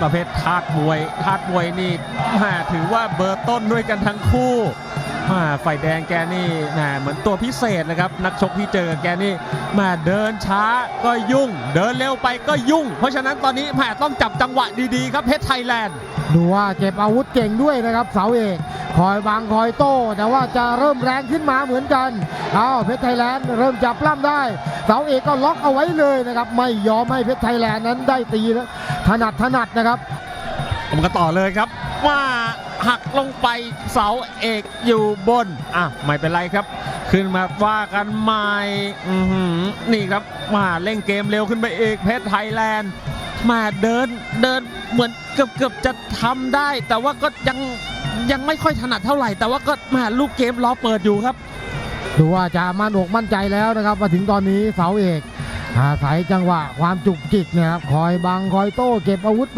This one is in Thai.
ประเภททาดมวยทาดมวยนี่ถือว่าเบอร์ต้นด้วยกันทั้งคู่ฝ่ายแดงแกนี่นเหมือนตัวพิเศษนะครับ นักชกที่เจอแกนี่มาเดินช้าก็ยุ่ง เดินเร็วไปก็ยุ่ง เพราะฉะนั้นตอนนี้แหม่ต้องจับจังหวะดีๆครับเพชรไทยแลนด์ ดูว่าเก็บอาวุธเก่งด้วยนะครับเสาเอก คอยบังคอยโต้ แต่ว่าจะเริ่มแรงขึ้นมาเหมือนกันเอาเพชรไทยแลนด์เริ่มจับปล้ำได้เสาเอกก็ล็อกเอาไว้เลยนะครับ ไม่ยอมให้เพชรไทยแลนด์นั้นได้ตีแล้วถนัดถนัดนะครับผมก็ต่อเลยครับว่าหักลงไปเสาเอกอยู่บนอะไม่เป็นไรครับ ขึ้นมาว่ากันใหม่นี่ครับมาเล่นเกมเร็วขึ้นไปเอกเพชรไทยแลนด์มาเดินเดินเหมือนเกือบเกือบจะทำได้ แต่ว่าก็ยัง ยังไม่ค่อยถนัดเท่าไหร่ แต่ว่าก็มาลูกเกมล้อเปิดอยู่ครับ ดูว่าจะมั่นอกมั่นใจแล้วนะครับ มาถึงตอนนี้เสาเอกอาศัยจังหวะความจุกจิกเนะครับคอยบังคอยโต้เก็บอาวุธ